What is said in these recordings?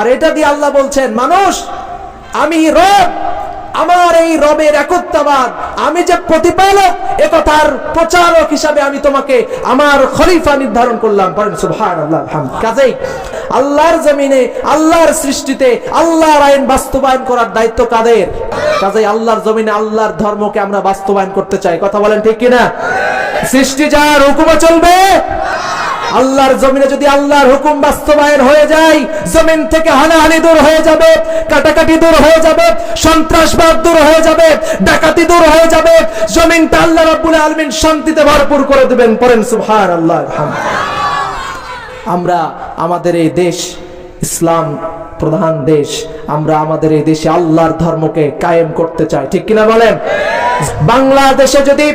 আর এটা দিয়ে আল্লাহ বলছেন, মানুষ, আমি রব, আমার এই রবের একত্ববাদ। আমি যে প্রতিপালক একথার প্রচারক হিসাবে আমি তোমাকে, আমার খলিফা নির্ধারণ করলাম। কাজেই আল্লাহর জমিনে, আল্লাহর সৃষ্টিতে, আল্লাহর আইন বাস্তবায়ন করার দায়িত্ব কাদের? কাজেই আল্লাহর জমিনে, আল্লাহর ধর্মকে আমরা বাস্তবায়ন করতে চাই। কথা বলেন ঠিক কিনা? সৃষ্টি যার হুকুমে চলবে আল্লাহর জমিনে যদি আল্লাহর হুকুম বাস্তবায়ন হয়ে যায়, জমিন থেকে হানাহানি দূর হয়ে যাবে, কাটাকাটি দূর হয়ে যাবে, সন্ত্রাসবাদ দূর হয়ে যাবে, ডাকাতি দূর হয়ে যাবে, জমিনটা আল্লাহ রাব্বুল আলামিন শান্তিতে ভরপুর করে দিবেন। পড়েন সুবহানাল্লাহ আমরা আমাদের এই দেশ ইসলাম প্রধান দেশ, আমরা আমাদের এই দেশে আল্লাহর ধর্মকে কায়েম করতে চাই। ঠিক কিনা বলেন? বাংলাদেশে যদি,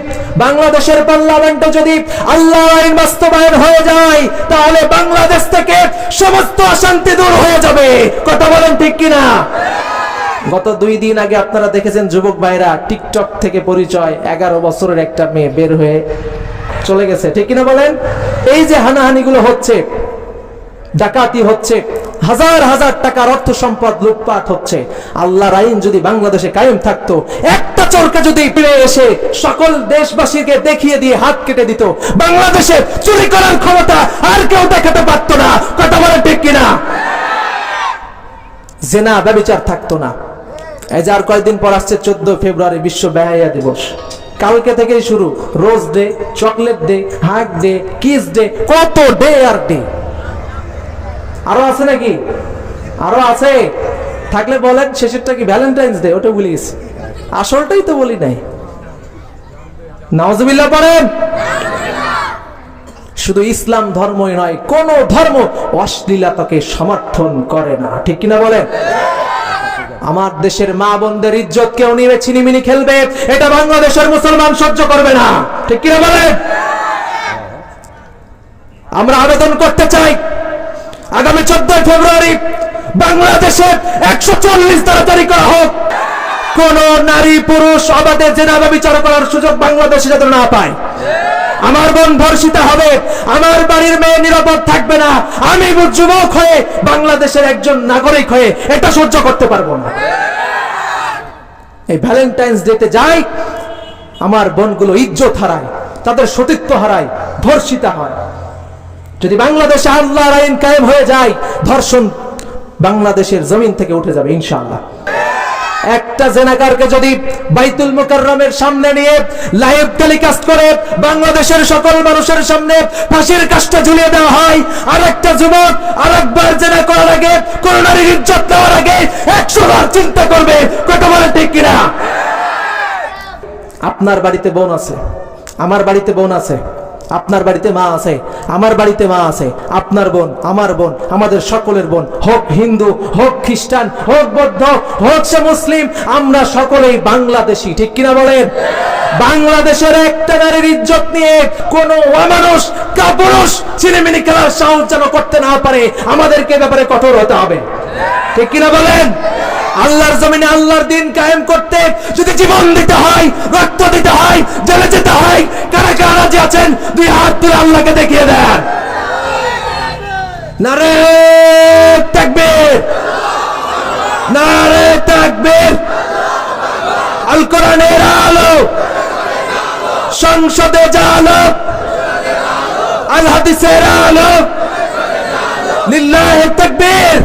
বাংলাদেশের পার্লামেন্টে যদি আল্লাহ আইন বাস্তবায়ন হয়ে যায়, তাহলে বাংলাদেশ থেকে সমস্ত অশান্তি দূর হয়ে যাবে। কথা বলেন ঠিক কিনা? গত দুই দিন আগে আপনারা দেখেছেন যুবক ভাইরা টিকটক থেকে পরিচয়, এগারো বছরের একটা মেয়ে বের হয়ে চলে গেছে। ঠিক কিনা বলেন? এই যে হানাহানিগুলো হচ্ছে, ডাকাতি হচ্ছে হাজার হাজার টাকার অর্থ সম্পদ লুটপাট হচ্ছে। আল্লাহর আইন যদি বাংলাদেশে কায়েম থাকতো, একটা চরকা যদি ফিরে এসে সকল দেশবাসীকে দেখিয়ে দিয়ে হাত কেটে দিত, বাংলাদেশে চুরি করার ক্ষমতা আর কেউ দেখাতে পারতো না। কথা বলে ঠিক কিনা? জেনা ব্যবচার থাকতো না। এই যে আর কয়েকদিন পর আসছে চোদ্দ ফেব্রুয়ারি বিশ্ব ব্যয়া দিবস। কালকে থেকেই শুরু। Rose day, chocolate day hug day, kiss day, কত ডে আর ডে? আরও আছে নাকি? আরও আছে। থাকলে বলেন, শেষেরটা কি ভ্যালেন্টাইন্স ডে ওটা ভুলে গেছি। আসলটাই তো বলি নাই। নওয়াজবিল্লাহ পড়েন। শুধু ইসলাম ধর্মই নয়, কোন ধর্ম অশ্লীলতাকে সমর্থন করে না। ঠিক কিনা বলেন? আমার দেশের মা বোনদের ইজ্জত কেউ নিবে, ছিনিমিনি খেলবে। এটা বাংলাদেশের মুসলমান সহ্য করবে না। ঠিক কিনা বলেন? আমরা আবেদন করতে চাই আগামী চোদ্দই ফেব্রুয়ারি বাংলাদেশে একশো চল্লিশ তাড়াতাড়ি করা হোক। কোন নারী, পুরুষ, অবাধে জেনাবা বিচার করার সুযোগ বাংলাদেশে যাতে না পায়। আমার বোন ধর্ষিত হবে, আমার বাড়ির মেয়ে নিরাপদ থাকবে না। আমি যুবক হয়ে বাংলাদেশের একজন নাগরিক হয়ে এটা সহ্য করতে পারব না। এই ভ্যালেন্টাইন্স ডেতে যাই, আমার বোনগুলো ইজ্জত হারায়, তাদের সতীত্ব হারায়, ধর্ষিত হয়। যদি বাংলাদেশে আল্লাহর আইন কায়েম হয়ে যায়, ধর্ষণ বাংলাদেশের জমিন থেকে উঠে যাবে, ইনশাআল্লাহ। একটা জেনাকারকে যদি বাইতুল মুকাররমের সামনে নিয়ে লাইভ টেলিকাস্ট করে বাংলাদেশের সকল মানুষের সামনে ফাঁসির কাজটা ঝুলিয়ে দেওয়া হয় আর একটা যুবক আর একবার জেনা করার আগে কোন নারীর ইজ্জত নেওয়ার আগে একশো বার চিন্তা করবে কত বলে ঠিক কিনা? আপনার বাড়িতে বোন আছে, আমার বাড়িতে বোন আছে। আপনার বাড়িতে মা আছে, আমার বাড়িতে মা আছে, আপনার বোন, আমার বোন, আমাদের সকলের বোন, হোক হিন্দু, হোক খ্রিস্টান, হোক বৌদ্ধ, হোক সে মুসলিম, আমরা সকলেই বাংলাদেশি, ঠিক কিনা বলেন? বাংলাদেশের একটা নারীর ইজ্জত নিয়ে কোন অমানুষ, কাপুরুষ, ছিনিমিনি খেলার সাহস যেন করতে না পারে, আমাদেরকে ব্যাপারে কঠোর হতে হবে। ঠিক কিনা বলেন? আল্লাহর জমিনে আল্লাহর দিন কায়েম করতে যদি জীবন দিতে হয়, রক্ত দিতে হয়, জেলে যেতে হয়, কারা কারা রাজি আছেন? দুই হাত তুলে আল্লাহকে দেখিয়ে দেন। নারে নারে আল কোরআনের আলো। সংসদে জালো আল। হাদিসের আলো। তাকবীর।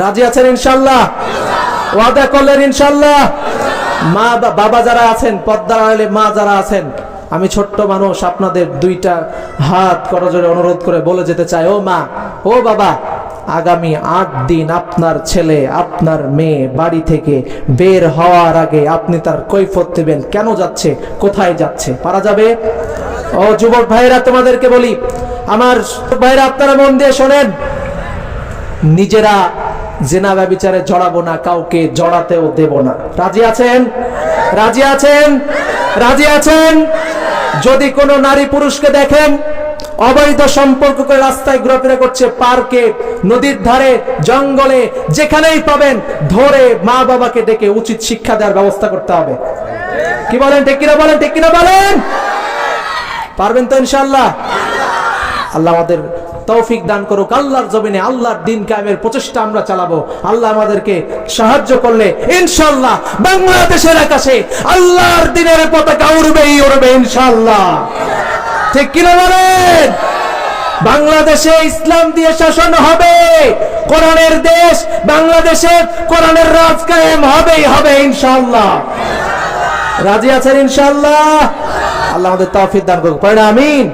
রাজি আছেন ইনশাল্লাহ ওয়াদা করলেন ইনশাল্লাহ মা বাবা যারা আছেন, পদ্মার আড়ালে মা যারা আছেন আমি ছোট্ট মানুষ, আপনাদের দুইটা হাত করজোরে অনুরোধ করে বলে যেতে চাই। ও মা, ও বাবা, আগামী আট দিন আপনার ছেলে, আপনার মেয়ে বাড়ি থেকে বের হওয়ার আগে আপনি তার কৈফত দেবেন। কেন যাচ্ছে? কোথায় যাচ্ছে? পারা যাবে? ও যুবক ভাইরা তোমাদেরকে বলি, আমার ভাইরা আপনারা মন দিয়ে শোনেন। নিজেরা জেনা ব্যবিচারে জড়াবো না, কাউকে জড়াতেও দেব না। রাজি আছেন? রাজি আছেন? রাজি আছেন? যদি কোনো নারী পুরুষকে দেখেন, অবৈধ সম্পর্ক করে রাস্তায় ঘোরাফেরা করছে পার্কে, নদীর ধারে, জঙ্গলে, যেখানেই পাবেন, ধরে মা বাবাকে ডেকে উচিত শিক্ষা দেওয়ার ব্যবস্থা করতে হবে। কি বলেন, ঠিক কিনা বলেন, ঠিক কিনা বলেন? পারবেন তো ইনশাল্লাহ আল্লাহ আমাদের তৌফিক দান করুক। আল্লাহর জমিনে আল্লাহর দিন কায়েমের প্রচেষ্টা আমরা চালাবো। আল্লাহ আমাদেরকে সাহায্য করলে ইনশাল্লাহ বাংলাদেশের আকাশে আল্লাহর দিনের পতাকা উড়বেই, উড়বে ইনশাল্লাহ ঠিক কিনা বলেন? বাংলাদেশে ইসলাম দিয়ে শাসন হবে, কোরআনের দেশ বাংলাদেশে কোরআনের রাজ কায়েম হবেই, হবে ইনশাআল্লাহ। রাজি আছেন ইনশাল্লাহ আল্লাহ আমাদের তৌফিক দান করুক। পড়ে আমিন।